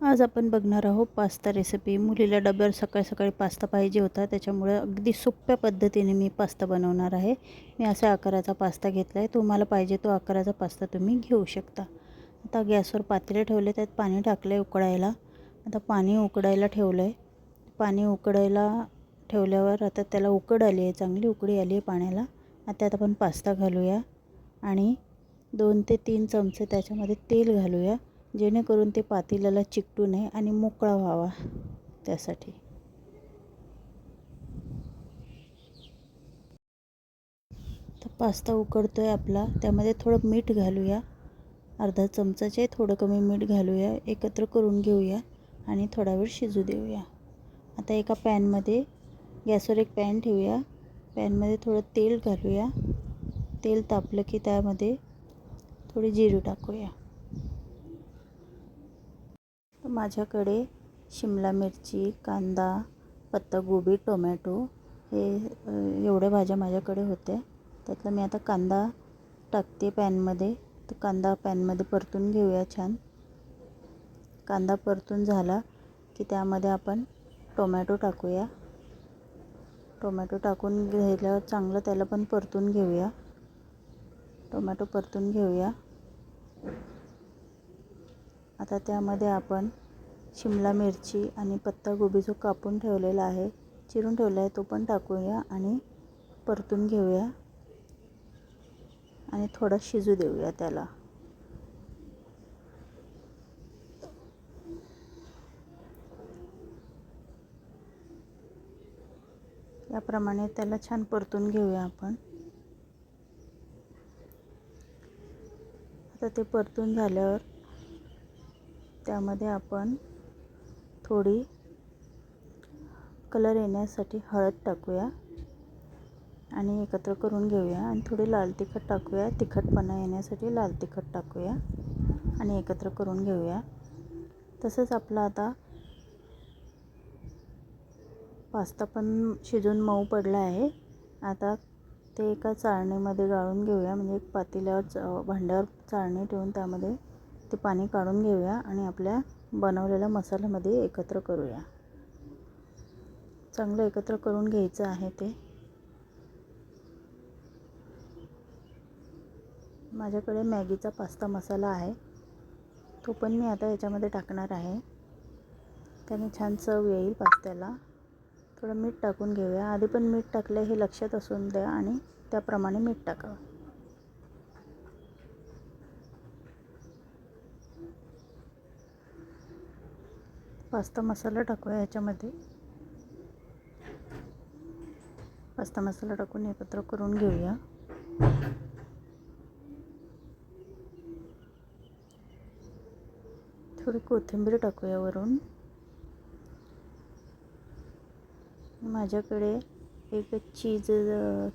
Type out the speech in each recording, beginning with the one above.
आज आपण बघणार आहोत पास्ता रेसिपी मुलीला डब्यावर सकाळी सकाळी पास्ता पाहिजे होता. त्याच्यामुळे अगदी सोप्या पद्धतीने मी पास्ता बनवणार आहे. मी असा आकाराचा पास्ता घेतला आहे तुम्हाला पाहिजे तो आकाराचा पास्ता तुम्ही घेऊ शकता. आता गॅसवर पातेले ठेवले. त्यात पाणी टाकलं आहे उकडायला. आता पाणी उकडायला ठेवलं आहे पाणी उकडायला ठेवल्यावर आता त्याला उकड आली आहे. चांगली उकडी आली आहे पाण्याला. आता त्यात आपण पास्ता घालूया. आणि दोन ते तीन चमचे त्याच्यामध्ये तेल घालूया. जेणेकरून ते पातेल्याला चिकटू नये आणि मोकळा व्हावा त्यासाठी. तर पास्ता उकडतो आहे आपला. त्यामध्ये थोडं मीठ घालूया. अर्धा चमचाचे थोडं कमी मीठ घालूया. एकत्र करून घेऊया आणि थोडा वेळ शिजू देऊया. आता एका पॅनमध्ये गॅसवर एक पॅन ठेवूया. पॅनमध्ये थोडं तेल घालूया. तेल तापलं की त्यामध्ये थोडी जिरू टाकूया. माझ्याकडे शिमला मिरची कांदा पत्तागोबी टोमॅटो हे एवढ्या भाज्या माझ्याकडे होत्या. त्यातलं मी आता कांदा टाकते पॅनमध्ये. तर कांदा पॅनमध्ये परतून घेऊया छान. कांदा परतून झाला की त्यामध्ये आपण टोमॅटो टाकूया. टोमॅटो टाकून घ्यायला चांगलं त्याला पण परतून घेऊया. टोमॅटो परतून घेऊया. आता त्यामध्ये आपण शिमला मिरची आणि पत्तागोबी जो कापून ठेवलेला आहे चिरून ठेवला आहे तो पण टाकूया आणि परतून घेऊया. आणि थोडा शिजू देऊया त्याला. याप्रमाणे त्याला छान परतून घेऊया आपण. आता ते परतून झाल्यावर त्यामध्ये आपण थोडी कलर येण्यासाठी हळद टाकूया आणि एकत्र करून घेऊया आणि थोडी लाल तिखट टाकूया. तिखटपणा येण्यासाठी लाल तिखट टाकूया आणि एकत्र करून घेऊया. तसंच आपला आता पास्ता पण शिजून मऊ पडला आहे. आता ते एका चाळणीमध्ये गाळून घेऊया. म्हणजे एक पातेल्यावर भांड्यावर चाळणी ठेवून त्यामध्ये ते पाणी काढून घेऊया आणि आपल्या बनवलेल्या मसाल्यामध्ये एकत्र करूया. चांगलं एकत्र करून घ्यायचं आहे ते. माझ्याकडे मॅगीचा पास्ता मसाला आहे. तो पण मी आता याच्यामध्ये टाकणार आहे. त्याने छान चव येईल पास्त्याला. थोडं मीठ टाकून घेऊया. आधी पण मीठ टाकलं हे लक्षात असून द्या आणि त्याप्रमाणे मीठ टाकावं. पास्ता मसाला टाकूया याच्यामध्ये. पास्ता मसाला टाकून एकत्र करून घेऊया. थोडी कोथिंबीर टाकूया वरून. माझ्याकडे एक चीज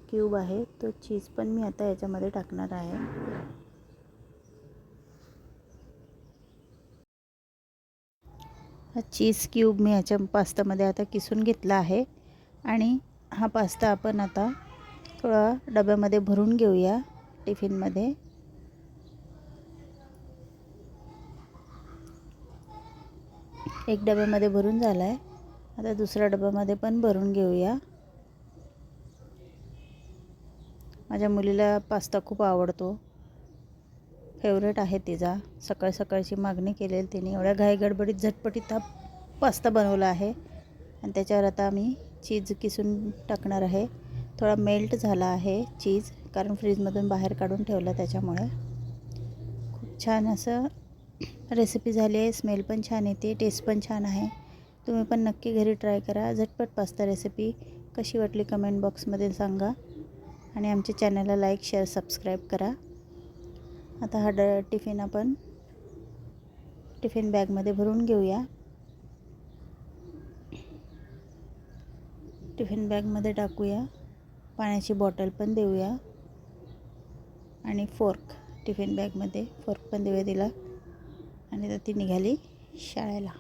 क्यूब आहे. तो चीज पण मी आता याच्यामध्ये टाकणार आहे. हा चीज क्यूब मी ह्याच्या पास्तामध्ये आता किसून घेतला आहे. आणि हा पास्ता आपण आता थोडा डब्यामध्ये भरून घेऊया टिफिनमध्ये. एक डब्यामध्ये भरून झाला आहे आता दुसऱ्या डब्यामध्ये पण भरून घेऊया. माझ्या मुलीला पास्ता खूप आवडतो. फेवरेट आहे तिचा. सकाळ सकाळची मागणी केलेली तिने एवढ्या घाईगडबडीत झटपटीत हा पास्ता बनवला आहे. आणि त्याच्यावर आता आम्ही चीज किसून टाकणार आहे. थोडा मेल्ट झाला आहे चीज कारण फ्रीजमधून बाहेर काढून ठेवलं त्याच्यामुळे. खूप छान असं रेसिपी झाली आहे. स्मेल पण छान येते टेस्ट पण छान आहे. तुम्ही पण नक्की घरी ट्राय करा. झटपट पास्ता रेसिपी कशी वाटली कमेंट बॉक्समध्ये सांगा. आणि आमच्या चॅनलला लाईक शेअर सबस्क्राईब करा. आता हा ड टिफिन आपण टिफिन बॅगमध्ये भरून घेऊया. टिफिन बॅगमध्ये टाकूया. पाण्याची बॉटल पण देऊया. आणि फोर्क टिफिन बॅगमध्ये फोर्क पण देऊया तिला. आणि तर ती निघाली शाळेला.